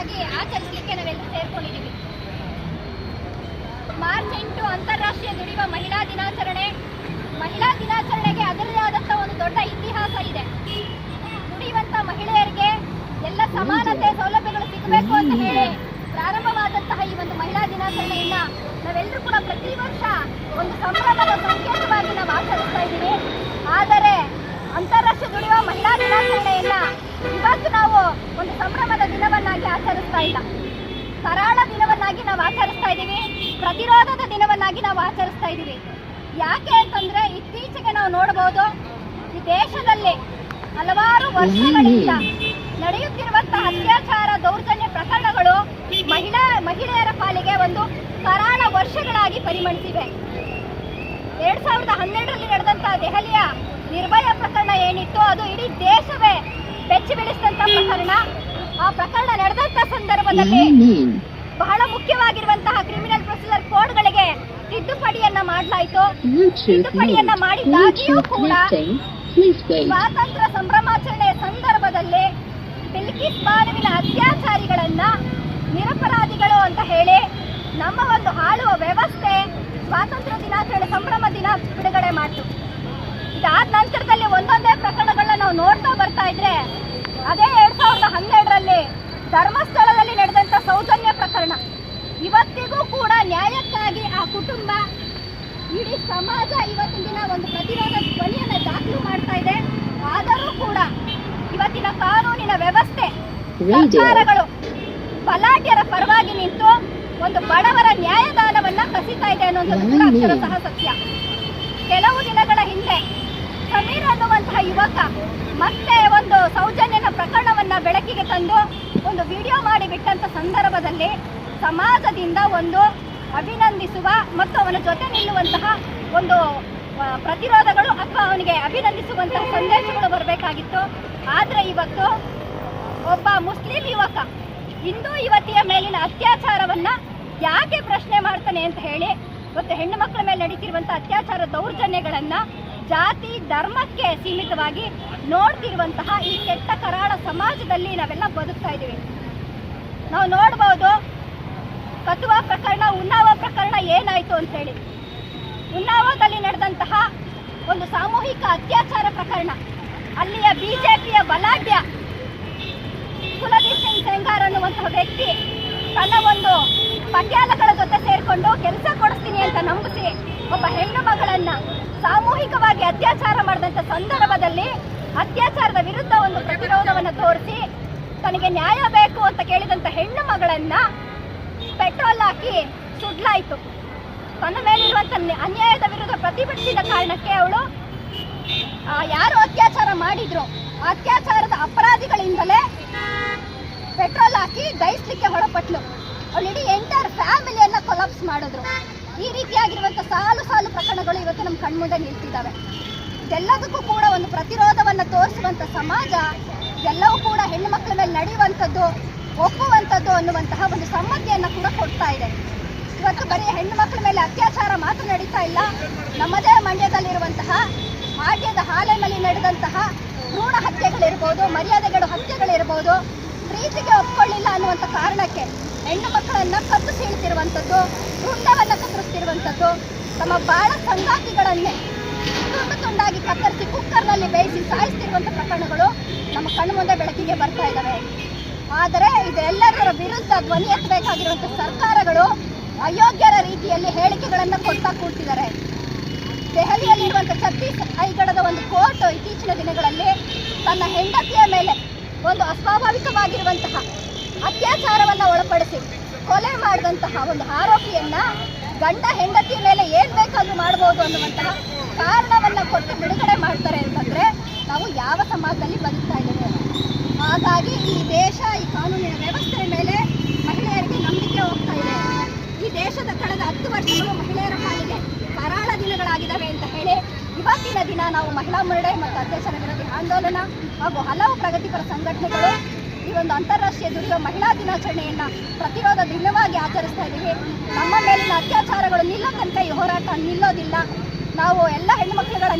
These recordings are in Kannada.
ದಿನವನ್ನಾಗಿ ಆಚರಿಸಲಿಕ್ಕೆ ನಾವೆಲ್ಲ ಸೇರ್ಕೊಂಡಿದ್ದೀವಿ. ಮಾರ್ಚ್ ಎಂಟು ಅಂತಾರಾಷ್ಟ್ರೀಯ ದುಡಿಯುವ ಮಹಿಳಾ ದಿನಾಚರಣೆ. ಮಹಿಳಾ ದಿನಾಚರಣೆಗೆ ಅದರದೇ ಆದಂತಹ ಒಂದು ದೊಡ್ಡ ಇತಿಹಾಸ ಇದೆ. ದುಡಿಯುವಂತ ಮಹಿಳೆಯರಿಗೆ ಎಲ್ಲ ಸಮಾನತೆ ಸೌಲಭ್ಯಗಳು ಸಿಗಬೇಕು ಅಂತ ಹೇಳಿ ಪ್ರಾರಂಭವಾದಂತಹ ಈ ಒಂದು ಮಹಿಳಾ ದಿನಾಚರಣೆಯನ್ನ ನಾವೆಲ್ಲರೂ ಕೂಡ ಪ್ರತಿ ವರ್ಷ ಒಂದು ಸಂಭ್ರಮದ ಸಂಕೇತವಾಗಿ ನಾವು ಆಚರಿಸ್ತಾ ಇದ್ದೀವಿ ಆದರೆ ಅಂತಾರಾಷ್ಟ್ರೀಯ ದುಡಿಯುವ ಮಹಿಳಾ ದಿನಾಚರಣೆಯನ್ನ ಇವತ್ತು ನಾವು ಒಂದು ಸಂಭ್ರಮದ ದಿನವನ್ನಾಗಿ ಆಚರಿಸ್ತಾ ಇಲ್ಲ. ಸರಳ ದಿನವನ್ನಾಗಿ ನಾವು ಆಚರಿಸ್ತಾ ಇದ್ದೀವಿ. ಪ್ರತಿರೋಧದ ದಿನವನ್ನಾಗಿ ನಾವು ಆಚರಿಸ್ತಾ ಇದ್ದೀವಿ. ಯಾಕೆ ಅಂತಂದ್ರೆ ಇತ್ತೀಚೆಗೆ ನಾವು ನೋಡಬಹುದು ಈ ದೇಶದಲ್ಲಿ ಹಲವಾರು ವರ್ಷಗಳಿಂದ ನಡೆಯುತ್ತಿರುವಂತಹ ಅತ್ಯಾಚಾರ ದೌರ್ಜನ್ಯ ಪ್ರಕರಣಗಳು ಮಹಿಳಾ, ಮಹಿಳೆಯರ ಪಾಲಿಗೆ ಒಂದು ಕರಾಳ ವರ್ಷಗಳಾಗಿ ಪರಿಮಣಿಸಿವೆ ಎರಡ್ ಸಾವಿರದ ಹನ್ನೆರಡರಲ್ಲಿ ನಡೆದಂತಹ ದೆಹಲಿಯ ನಿರ್ಭಯ ಪ್ರಕರಣ ಏನಿತ್ತು ಅದು ಇಡೀ ದೇಶವೇ ಬೆಚ್ಚಿ ಬೀಳಿಸಿದಂತಹ ಪ್ರಕರಣ. ಆ ಪ್ರಕರಣ ನಡೆದಂತ ಸಂದರ್ಭದಲ್ಲಿ ಬಹಳ ಮುಖ್ಯವಾಗಿರುವಂತಹ ಕ್ರಿಮಿನಲ್ ಪ್ರೊಸೀಜರ್ ಕೋಡ್ಗಳಿಗೆ ತಿದ್ದುಪಡಿಯನ್ನ ಮಾಡಲಾಯಿತು ತಿದ್ದುಪಡಿಯನ್ನ. ಮಾಡಿದ್ದಾಗಿಯೂ ಕೂಡ. ಸ್ವಾತಂತ್ರ್ಯ ಸಂಭ್ರಮಾಚರಣೆಯ ಸಂದರ್ಭದಲ್ಲಿ ಬಿಲ್ಕಿಸ್ ಮಾನವಿನ ಅತ್ಯಾಚಾರಿಗಳನ್ನ ನಿರಪರಾಧಿಗಳು ಅಂತ ಹೇಳಿ ನಮ್ಮ ಒಂದು ಆಳುವ ವ್ಯವಸ್ಥೆ ಸ್ವಾತಂತ್ರ್ಯ ದಿನಾಚರಣೆ ಸಂಭ್ರಮ ದಿನ ಬಿಡುಗಡೆ ಮಾಡ್ತು ಇದಾದ ನಂತರದಲ್ಲಿ ಒಂದೊಂದೇ ಪ್ರಕರಣಗಳನ್ನ ನಾವು ನೋಡ್ತಾ ಬರ್ತಾ ಇದ್ರೆ ಅದೇ ಎರಡ್ ಸಾವಿರದ ಹನ್ನೆರಡರಲ್ಲಿ ಧರ್ಮಸ್ಥಳದಲ್ಲಿ ನಡೆದಂತ ಸೌಜನ್ಯ ಪ್ರಕರಣ. ಇವತ್ತಿಗೂ ಕೂಡ ನ್ಯಾಯಕ್ಕಾಗಿ ಆ ಕುಟುಂಬ ಇಡೀ ಸಮಾಜ ಇವತ್ತಿನ ದಿನ ಒಂದು ಪ್ರತಿರೋಧ ಧ್ವನಿಯನ್ನ ದಾಖಲು ಮಾಡ್ತಾ ಇದೆ. ಆದರೂ ಕೂಡ ಇವತ್ತಿನ ಕಾನೂನಿನ ವ್ಯವಸ್ಥೆ. ಸರ್ಕಾರಗಳು ಬಲಾಢ್ಯರ ಪರವಾಗಿ ನಿಂತು ಒಂದು ಬಡವರ ನ್ಯಾಯದಾನವನ್ನ ಕಸಿತಾ ಇದೆ ಅನ್ನೋದು ಸಹ ಸತ್ಯ. ಕೆಲವು ದಿನಗಳ ಹಿಂದೆ ಸಮೀರ್ ಅನ್ನುವಂತಹ ಯುವಕ ಮತ್ತೆ ಒಂದು ಸೌಜನ್ಯನ ಪ್ರಕರಣವನ್ನ ಬೆಳಕಿಗೆ ತಂದು ಒಂದು ವಿಡಿಯೋ ಮಾಡಿ ಬಿಟ್ಟಂತ ಸಂದರ್ಭದಲ್ಲಿ ಸಮಾಜದಿಂದ ಒಂದು ಅಭಿನಂದಿಸುವ ಮತ್ತು ಅವನ ಜೊತೆ ನಿಲ್ಲುವಂತಹ ಒಂದು ಪ್ರತಿರೋಧಗಳು ಅಥವಾ ಅವನಿಗೆ ಅಭಿನಂದಿಸುವಂತಹ ಸಂದೇಶಗಳು ಬರಬೇಕಾಗಿತ್ತು. ಆದರೆ ಇವತ್ತು ಒಬ್ಬ ಮುಸ್ಲಿಂ ಯುವಕ ಹಿಂದೂ ಯುವತಿಯ ಮೇಲಿನ ಅತ್ಯಾಚಾರವನ್ನ ಯಾಕೆ ಪ್ರಶ್ನೆ ಮಾಡ್ತಾನೆ ಅಂತ ಹೇಳಿ ಮತ್ತು ಹೆಣ್ಣು ಮಕ್ಕಳ ಮೇಲೆ ನಡೀತಿರುವಂಥ ಅತ್ಯಾಚಾರ ದೌರ್ಜನ್ಯಗಳನ್ನು ಜಾತಿ, ಧರ್ಮಕ್ಕೆ ಸೀಮಿತವಾಗಿ ನೋಡ್ತಿರುವಂತಹ ಈ ಕೆಟ್ಟ ಕರಾಳ ಸಮಾಜದಲ್ಲಿ ನಾವೆಲ್ಲ ಬದುಕ್ತಾ ಇದ್ದೀವಿ. ನಾವು ನೋಡ್ಬೋದು ಕತುವ ಪ್ರಕರಣ, ಉನ್ನಾವ ಪ್ರಕರಣ ಏನಾಯ್ತು ಅಂತ ಹೇಳಿ ಉನ್ನಾವದಲ್ಲಿ ನಡೆದಂತಹ ಒಂದು ಸಾಮೂಹಿಕ ಅತ್ಯಾಚಾರ ಪ್ರಕರಣ, ಅಲ್ಲಿಯ ಬಿಜೆಪಿಯ ಬಲಾಢ್ಯ ಕುಲದೀಪ್ ಸಿಂಗ್ ಸೆಂಗಾರ್ ಅನ್ನುವಂತಹ ವ್ಯಕ್ತಿ ತನ್ನ ಒಂದು ಪಟ್ಯಾಲಗಳ ಜೊತೆ ಸೇರ್ಕೊಂಡು ಕೆಲಸ ಕೊಡಿಸ್ತೀನಿ ಅಂತ ನಂಬಿಸಿ ಒಬ್ಬ ಹೆಣ್ಣು ಮಗಳನ್ನ ಸಾಮೂಹಿಕವಾಗಿ ಅತ್ಯಾಚಾರ ಮಾಡಿದಂತ ಸಂದರ್ಭದಲ್ಲಿ ಅತ್ಯಾಚಾರದ ವಿರುದ್ಧ ಒಂದು ಪ್ರತಿರೋಧವನ್ನು ತೋರಿಸಿ ತನಗೆ ನ್ಯಾಯ ಬೇಕು ಅಂತ ಕೇಳಿದಂಥ ಹೆಣ್ಣು ಮಗಳನ್ನು ಪೆಟ್ರೋಲ್ ಹಾಕಿ ಸುಡ್ಲಾಯಿತು. ತನ್ನ ಮೇಲಿರುವಂಥ ನ್ಯ- ಅನ್ಯಾಯದ ವಿರುದ್ಧ ಪ್ರತಿಭಟಿಸಿದ ಕಾರಣಕ್ಕೆ ಅವಳು ಯಾರು ಅತ್ಯಾಚಾರ ಮಾಡಿದ್ರು? ಅತ್ಯಾಚಾರದ ಅಪರಾಧಿಗಳಿಂದಲೇ ಪೆಟ್ರೋಲ್ ಹಾಕಿ ದಹಿಸ್ಲಿಕ್ಕೆ ಹೊರಪಟ್ಲು. ಅವಳು ಇಡೀ ಎಂಟರ್ ಫ್ಯಾಮಿಲಿಯನ್ನ ಕೊಲಾಪ್ಸ್ ಮಾಡಿದ್ರು. ಈ ರೀತಿಯಾಗಿರುವಂಥ ಸಾಲು ಸಾಲು ಪ್ರಕರಣಗಳು ಇವತ್ತು ನಮ್ಮ ಕಣ್ಮುಂದೆ ನಿಲ್ತಿದ್ದಾವೆ ಇದೆಲ್ಲದಕ್ಕೂ ಕೂಡ ಒಂದು ಪ್ರತಿರೋಧವನ್ನ ತೋರಿಸುವಂತ ಸಮಾಜ ಎಲ್ಲವೂ ಕೂಡ ಹೆಣ್ಣು ಮಕ್ಕಳ ಮೇಲೆ ನಡೆಯುವಂಥದ್ದು, ಒಪ್ಪುವಂಥದ್ದು ಅನ್ನುವಂತಹ ಒಂದು ಸಮ್ಮತಿಯನ್ನು ಕೂಡ ಕೊಡ್ತಾ ಇದೆ. ಇವತ್ತು ಬರೀ ಹೆಣ್ಣು ಮಕ್ಕಳ ಮೇಲೆ ಅತ್ಯಾಚಾರ ಮಾತ್ರ ನಡೀತಾ ಇಲ್ಲ. ನಮ್ಮದೇ ಮಂಡ್ಯದಲ್ಲಿರುವಂತಹ ಆಡ್ಯದ ಹಾಲೆಮಲ್ಲಿ ನಡೆದಂತಹ ಭ್ರೂಣ ಹತ್ಯೆಗಳಿರ್ಬೋದು, ಮರ್ಯಾದೆಗಳು ಹತ್ಯೆಗಳಿರ್ಬೋದು, ಪ್ರೀತಿಗೆ ಒಪ್ಕೊಳ್ಳಿಲ್ಲ ಅನ್ನುವಂಥ ಕಾರಣಕ್ಕೆ ಹೆಣ್ಣು ಮಕ್ಕಳನ್ನು ಕತ್ತು ಸೀಳ್ತಿರುವಂಥದ್ದು ವೃಂದವನ್ನು ಕತ್ತರಿಸ್ತಿರುವಂಥದ್ದು, ತಮ್ಮ ಬಾಳ ಸಂಗಾತಿಗಳನ್ನೇ ತುಂಡು ತುಂಡಾಗಿ ಕತ್ತರಿಸಿ ಕುಕ್ಕರ್ನಲ್ಲಿ ಬೇಯಿಸಿ ಸಾಯಿಸ್ತಿರುವಂಥ ಪ್ರಕರಣಗಳು ನಮ್ಮ ಕಣ್ಣು ಮುಂದೆ ಬೆಳಕಿಗೆ ಬರ್ತಾ ಇದ್ದಾವೆ. ಆದರೆ ಇದೆಲ್ಲರ ವಿರುದ್ಧ ಧ್ವನಿ ಎತ್ತಬೇಕಾಗಿರುವಂಥ ಸರ್ಕಾರಗಳು ಅಯೋಗ್ಯರ ರೀತಿಯಲ್ಲಿ ಹೇಳಿಕೆಗಳನ್ನು ಕೊಡ್ತಾ ಕೂಡ್ತಿದ್ದಾರೆ ದೆಹಲಿಯಲ್ಲಿರುವಂಥ ಛತ್ತೀಸ್ಗಢದ ಒಂದು ಕೋರ್ಟ್ ಇತ್ತೀಚಿನ ದಿನಗಳಲ್ಲಿ ತನ್ನ ಹೆಂಡತಿಯ ಮೇಲೆ ಒಂದು ಅಸ್ವಾಭಾವಿಕವಾಗಿರುವಂತಹ ಅತ್ಯಾಚಾರವನ್ನ ಒಳಪಡಿಸಿ ಕೊಲೆ ಮಾಡಿದಂತಹ ಒಂದು ಆರೋಪಿಯನ್ನ ಗಂಡ ಹೆಂಡತಿಯ ಮೇಲೆ ಏನ್ ಬೇಕಾದ್ರೂ ಮಾಡಬಹುದು ಅನ್ನುವಂತಹ ಕಾರಣವನ್ನ ಕೊಟ್ಟು ಬಿಡುಗಡೆ ಮಾಡ್ತಾರೆ ಅಂತಂದ್ರೆ ನಾವು ಯಾವ ಸಮಾಜದಲ್ಲಿ ಬದುಕ್ತಾ ಇದ್ದೇವೆ ಹಾಗಾಗಿ ಈ ದೇಶ ಈ ಕಾನೂನಿನ ವ್ಯವಸ್ಥೆ ಮೇಲೆ ಮಹಿಳೆಯರಿಗೆ ನಂಬಿಕೆ ಹೋಗ್ತಾ ಇದೆ ಈ ದೇಶದ ಕಳೆದ ಹತ್ತು ವರ್ಷಗಳು ಮಹಿಳೆಯರ ಪಾಲಿಗೆ ಕರಾಳ ದಿನಗಳಾಗಿದ್ದಾವೆ ಅಂತ ಹೇಳಿ ಇವತ್ತಿನ ದಿನ ನಾವು ಮಹಿಳಾ ಮುರಡೆ ಮತ್ತು ಅತ್ಯಾಚಾರ ವಿರೋಧಿ ಆಂದೋಲನ ಹಾಗೂ ಹಲವು ಪ್ರಗತಿಪರ ಸಂಘಟನೆಗಳು ಈ ಒಂದು ಅಂತಾರಾಷ್ಟ್ರೀಯ ದುಡಿಯುವ ಮಹಿಳಾ ದಿನಾಚರಣೆಯನ್ನು ಪ್ರತಿರೋಧ ದಿನವಾಗಿ ಆಚರಿಸ್ತಾ ಇದ್ದೀವಿ. ನಮ್ಮ ಮೇಲಿನ ಅತ್ಯಾಚಾರಗಳು ನಿಲ್ಲೋ ಈ ಹೋರಾಟ ನಿಲ್ಲೋದಿಲ್ಲ. ನಾವು ಎಲ್ಲ ಹೆಣ್ಣುಮಕ್ಕಳುಗಳ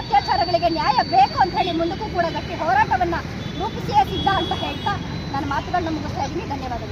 ಅತ್ಯಾಚಾರಗಳಿಗೆ ನ್ಯಾಯ ಬೇಕು ಅಂತ ಹೇಳಿ ಮುಂದಕ್ಕೂ ಕೂಡ ಗಟ್ಟಿ ಹೋರಾಟವನ್ನು ರೂಪಿಸಿಯೇ ಸಿದ್ಧ ಅಂತ ಹೇಳ್ತಾ ನನ್ನ ಮಾತುಗಳನ್ನ ಮುಗಿಸ್ತಾ ಇದ್ದೀನಿ. ಧನ್ಯವಾದಗಳು.